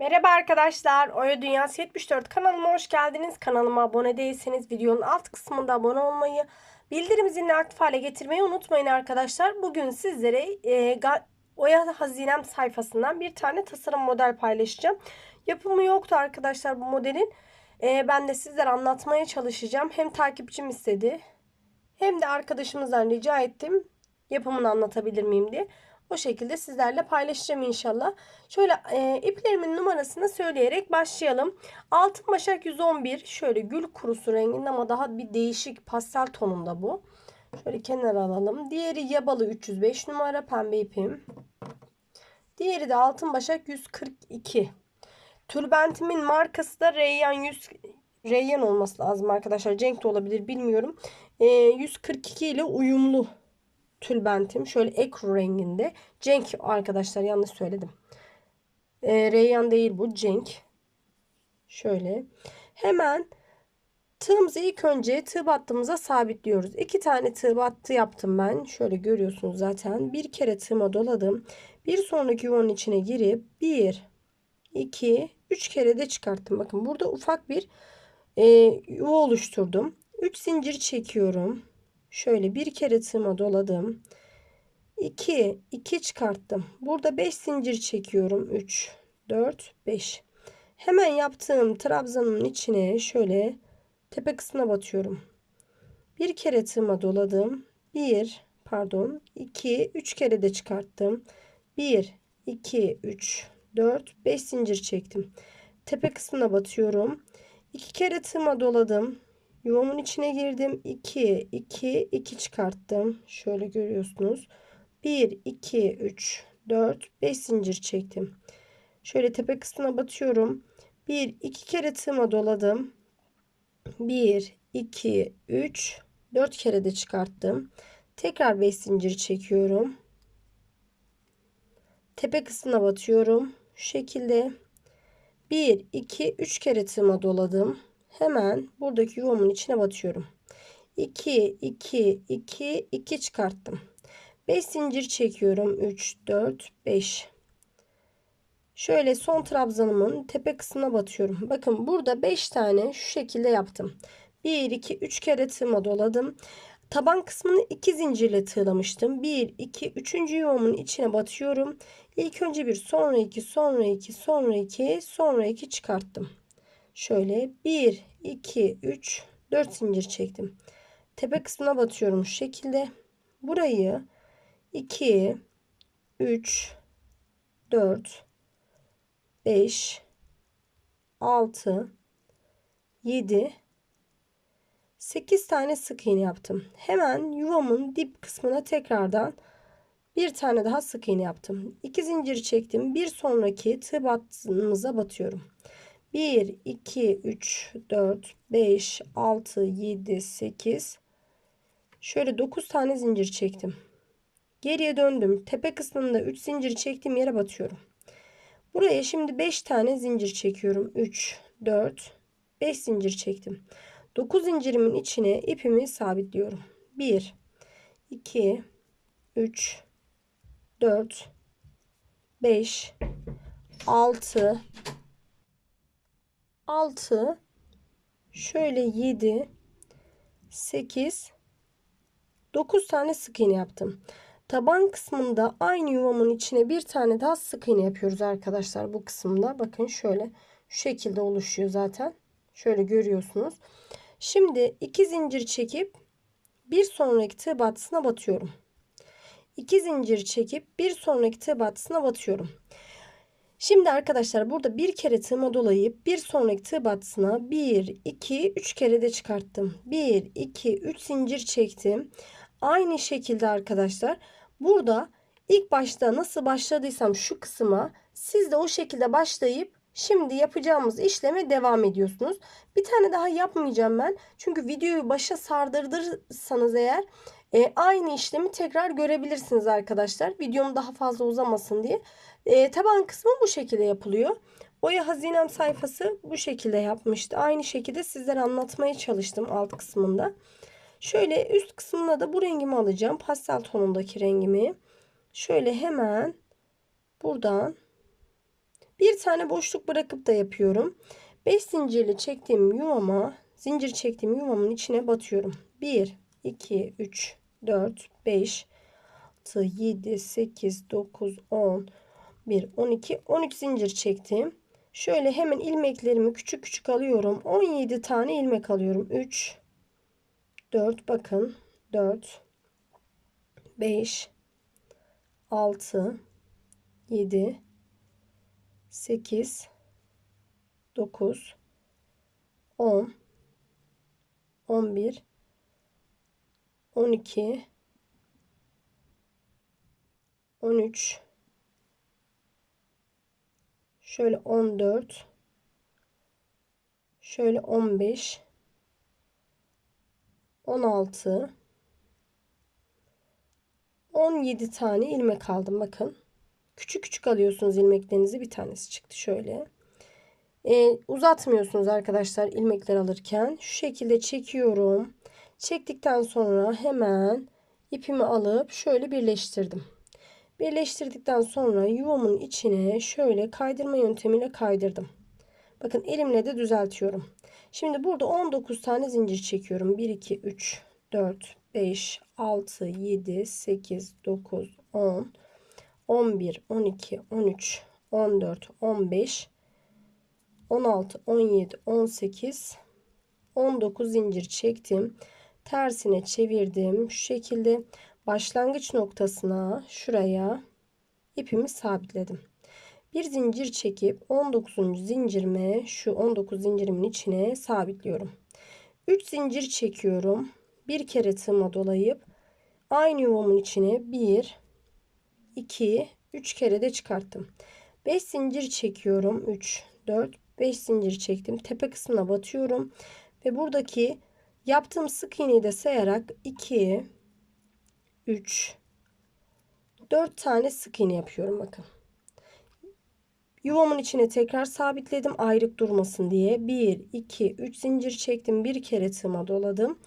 Merhaba arkadaşlar. Oya Dünyası 74 kanalıma hoş geldiniz. Kanalıma abone değilseniz videonun alt kısmında abone olmayı, bildirim zilini aktif hale getirmeyi unutmayın arkadaşlar. Bugün sizlere e, Oya Hazinem sayfasından bir tane tasarım model paylaşacağım. Yapımı yoktu arkadaşlar bu modelin. E, ben de sizlere anlatmaya çalışacağım. Hem takipçim istedi hem de arkadaşımızdan rica ettim. Yapımını anlatabilir miyim diye. O şekilde sizlerle paylaşacağım inşallah. Şöyle e, iplerimin numarasını söyleyerek başlayalım. Altın başak 111 şöyle gül kurusu renginde ama daha bir değişik pastel tonunda bu. Şöyle kenara alalım. Diğeri yabalı 305 numara pembe ipim. Diğeri de altın başak 142. Tülbentimin markası da Reyyan 100 Reyyan olması lazım arkadaşlar. Cenk de olabilir bilmiyorum. E, 142 ile uyumlu tülbentim. Şöyle ekru renginde. Cenk arkadaşlar yanlış söyledim. E, Reyyan değil bu. Cenk. Şöyle. Hemen tığımızı ilk önce tığ battığımıza sabitliyoruz. İki tane tığ battı yaptım ben. Şöyle görüyorsunuz zaten. Bir kere tığıma doladım. Bir sonraki yuvanın içine girip bir, iki, üç kere de çıkarttım. Bakın burada ufak bir e, yuva oluşturdum. Üç zincir çekiyorum. Şöyle bir kere tığıma doladım. 2 2 çıkarttım. Burada 5 zincir çekiyorum. 3 4 5. Hemen yaptığım trabzanın içine şöyle tepe kısmına batıyorum. Bir kere tığıma doladım. 1 pardon 2 3 kere de çıkarttım. 1 2 3 4 5 zincir çektim. Tepe kısmına batıyorum. 2 kere tığıma doladım. Yuvamın içine girdim. 2, 2, 2 çıkarttım. Şöyle görüyorsunuz. 1, 2, 3, 4, 5 zincir çektim. Şöyle tepe kısmına batıyorum. 1, 2 kere tığıma doladım. 1, 2, 3, 4 kere de çıkarttım. Tekrar 5 zincir çekiyorum. Tepe kısmına batıyorum. Şu şekilde 1, 2, 3 kere tığıma doladım. Hemen buradaki yuvamın içine batıyorum. 2, 2, 2, 2 çıkarttım. 5 zincir çekiyorum. 3, 4, 5. Şöyle son trabzanımın tepe kısmına batıyorum. Bakın burada 5 tane şu şekilde yaptım. 1, 2, 3 kere tığıma doladım. Taban kısmını 2 zincirle tığlamıştım. 1, 2, 3. yuvamın içine batıyorum. İlk önce bir sonra 2, sonra 2, sonra 2, sonra 2 çıkarttım. Şöyle 1, 2, 3, 4 zincir çektim. Tepe kısmına batıyorum şu şekilde. Burayı 2, 3, 4, 5, 6, 7, 8 tane sık iğne yaptım. Hemen yuvamın dip kısmına tekrardan bir tane daha sık iğne yaptım. 2 zincir çektim. Bir sonraki tığ battığımıza batıyorum. 1, 2, 3, 4, 5, 6, 7, 8. Şöyle 9 tane zincir çektim. Geriye döndüm. Tepe kısmında 3 zincir çektiğim yere batıyorum. Buraya şimdi 5 tane zincir çekiyorum. 3, 4, 5 zincir çektim. 9 zincirimin içine ipimi sabitliyorum. 1, 2, 3, 4, 5, 6, 6 şöyle 7 8 9 tane sık iğne yaptım. Taban kısmında aynı yuvamın içine bir tane daha sık iğne yapıyoruz arkadaşlar bu kısımda. Bakın şöyle şu şekilde oluşuyor zaten. Şöyle görüyorsunuz. Şimdi iki zincir çekip bir sonraki tığ battısına batıyorum. 2 zincir çekip bir sonraki tığ battısına batıyorum. Şimdi arkadaşlar burada bir kere tığıma dolayıp bir sonraki tığ battısına 1, 2, 3 kere de çıkarttım. 1, 2, 3 zincir çektim. Aynı şekilde arkadaşlar burada ilk başta nasıl başladıysam şu kısma siz de o şekilde başlayıp şimdi yapacağımız işleme devam ediyorsunuz. Bir tane daha yapmayacağım ben. Çünkü videoyu başa sardırırsanız eğer e, aynı işlemi tekrar görebilirsiniz arkadaşlar. Videom daha fazla uzamasın diye. E, taban kısmı bu şekilde yapılıyor. Oya Hazinem sayfası bu şekilde yapmıştı. Aynı şekilde sizlere anlatmaya çalıştım alt kısmında. Şöyle üst kısmına da bu rengimi alacağım. Pastel tonundaki rengimi. Şöyle hemen buradan Bir tane boşluk bırakıp da yapıyorum. 5 zincirli çektiğim yuvama, zincir çektiğim yuvamın içine batıyorum. 1, 2, 3, 4, 5, 6, 7, 8, 9, 10, 1, 12, 13 zincir çektim. Şöyle hemen ilmeklerimi küçük küçük alıyorum. 17 tane ilmek alıyorum. 3, 4 bakın. 4, 5, 6, 7, 8, 9, 10, 11, 12, 13, şöyle 14, şöyle 15, 16, 17 tane ilmek aldım bakın. Küçük küçük alıyorsunuz ilmeklerinizi. Bir tanesi çıktı şöyle. Ee, uzatmıyorsunuz arkadaşlar ilmekler alırken. Şu şekilde çekiyorum. Çektikten sonra hemen ipimi alıp şöyle birleştirdim. Birleştirdikten sonra yuvamın içine şöyle kaydırma yöntemiyle kaydırdım. Bakın elimle de düzeltiyorum. Şimdi burada 19 tane zincir çekiyorum. 1, 2, 3, 4, 5, 6, 7, 8, 9, 10, 11, 12, 13, 14, 15, 16, 17, 18, 19 zincir çektim. Tersine çevirdim. Şu şekilde başlangıç noktasına şuraya ipimi sabitledim. Bir zincir çekip 19. zincirime şu 19 zincirimin içine sabitliyorum. 3 zincir çekiyorum. Bir kere tığıma dolayıp aynı yuvamın içine 1 2 3 kere de çıkarttım. 5 zincir çekiyorum. 3 4 5 zincir çektim. Tepe kısmına batıyorum ve buradaki yaptığım sık iğneyi de sayarak 2 3 4 tane sık iğne yapıyorum bakın. Yuvamın içine tekrar sabitledim ayrık durmasın diye. 1 2 3 zincir çektim. Bir kere tığıma doladım.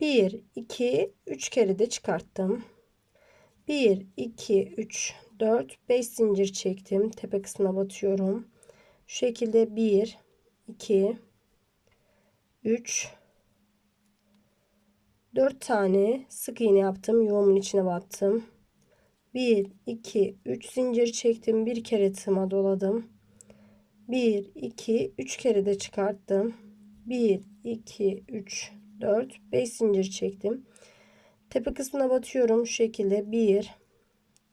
1 2 3 kere de çıkarttım. 1 2 3 4 5 zincir çektim. Tepe kısmına batıyorum. Şu şekilde 1 2 3 4 tane sık iğne yaptım. Yuvamın içine battım. 1 2 3 zincir çektim. Bir kere tığıma doladım. 1 2 3 kere de çıkarttım. 1 2 3 4 5 zincir çektim. Tepe kısmına batıyorum şu şekilde 1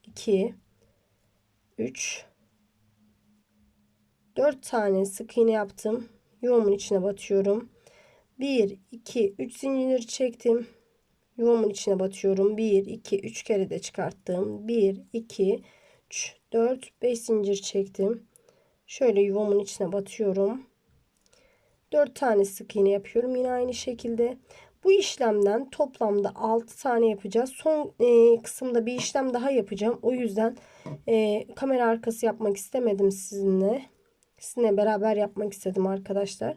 2 3 4 tane sık iğne yaptım. Yuvamın içine batıyorum. 1 2 3 zincir çektim. Yuvamın içine batıyorum. 1 2 3 kere de çıkarttım. 1 2 3 4 5 zincir çektim. Şöyle yuvamın içine batıyorum. 4 tane sık iğne yapıyorum. Yine aynı şekilde. Bu işlemden toplamda 6 tane yapacağız. Son e, kısımda bir işlem daha yapacağım. O yüzden e, kamera arkası yapmak istemedim sizinle. Sizinle beraber yapmak istedim arkadaşlar.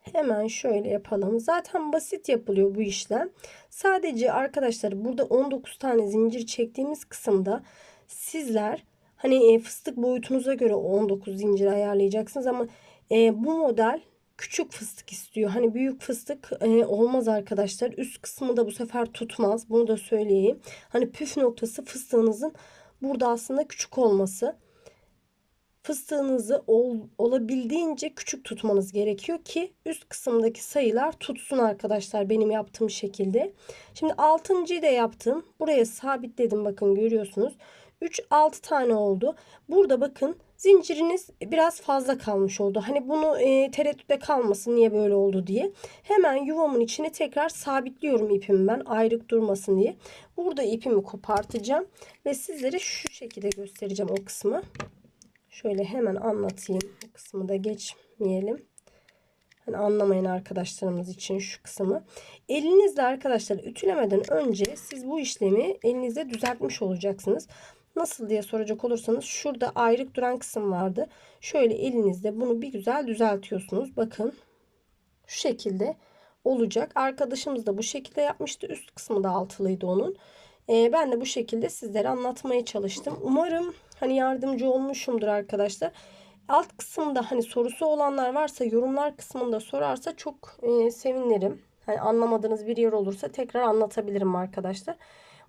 Hemen şöyle yapalım. Zaten basit yapılıyor bu işlem. Sadece arkadaşlar burada 19 tane zincir çektiğimiz kısımda sizler hani e, fıstık boyutunuza göre 19 zincir ayarlayacaksınız ama e, bu model küçük fıstık istiyor. Hani büyük fıstık e, olmaz arkadaşlar. Üst kısmı da bu sefer tutmaz. Bunu da söyleyeyim. Hani püf noktası fıstığınızın burada aslında küçük olması. Fıstığınızı ol, olabildiğince küçük tutmanız gerekiyor ki üst kısımdaki sayılar tutsun arkadaşlar benim yaptığım şekilde. Şimdi altıncıyı da yaptım. Buraya sabitledim bakın görüyorsunuz. 3 6 tane oldu. Burada bakın zinciriniz biraz fazla kalmış oldu. Hani bunu e, tereddütte kalmasın niye böyle oldu diye. Hemen yuvamın içine tekrar sabitliyorum ipimi ben ayrık durmasın diye. Burada ipimi kopartacağım ve sizlere şu şekilde göstereceğim o kısmı. Şöyle hemen anlatayım. Bu kısmı da geçmeyelim. Hani anlamayan arkadaşlarımız için şu kısmı. Elinizle arkadaşlar ütülemeden önce siz bu işlemi elinizde düzeltmiş olacaksınız. Nasıl diye soracak olursanız şurada ayrık duran kısım vardı. Şöyle elinizde bunu bir güzel düzeltiyorsunuz. Bakın şu şekilde olacak. Arkadaşımız da bu şekilde yapmıştı. Üst kısmı da altılıydı onun. Ee, ben de bu şekilde sizlere anlatmaya çalıştım. Umarım hani yardımcı olmuşumdur arkadaşlar. Alt kısımda hani sorusu olanlar varsa yorumlar kısmında sorarsa çok e, sevinirim. Hani anlamadığınız bir yer olursa tekrar anlatabilirim arkadaşlar.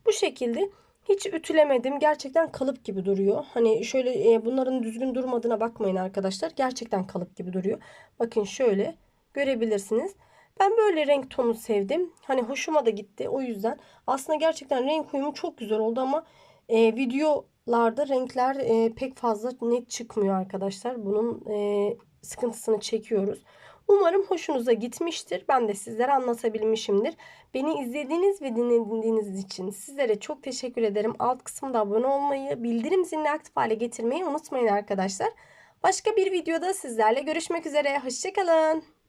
Bu şekilde hiç ütülemedim. Gerçekten kalıp gibi duruyor. Hani şöyle e, bunların düzgün durmadığına bakmayın arkadaşlar. Gerçekten kalıp gibi duruyor. Bakın şöyle görebilirsiniz. Ben böyle renk tonu sevdim. Hani hoşuma da gitti. O yüzden aslında gerçekten renk uyumu çok güzel oldu ama e, videolarda renkler e, pek fazla net çıkmıyor arkadaşlar. Bunun e, sıkıntısını çekiyoruz. Umarım hoşunuza gitmiştir. Ben de sizlere anlatabilmişimdir. Beni izlediğiniz ve dinlediğiniz için sizlere çok teşekkür ederim. Alt kısımda abone olmayı, bildirim zilini aktif hale getirmeyi unutmayın arkadaşlar. Başka bir videoda sizlerle görüşmek üzere. Hoşçakalın.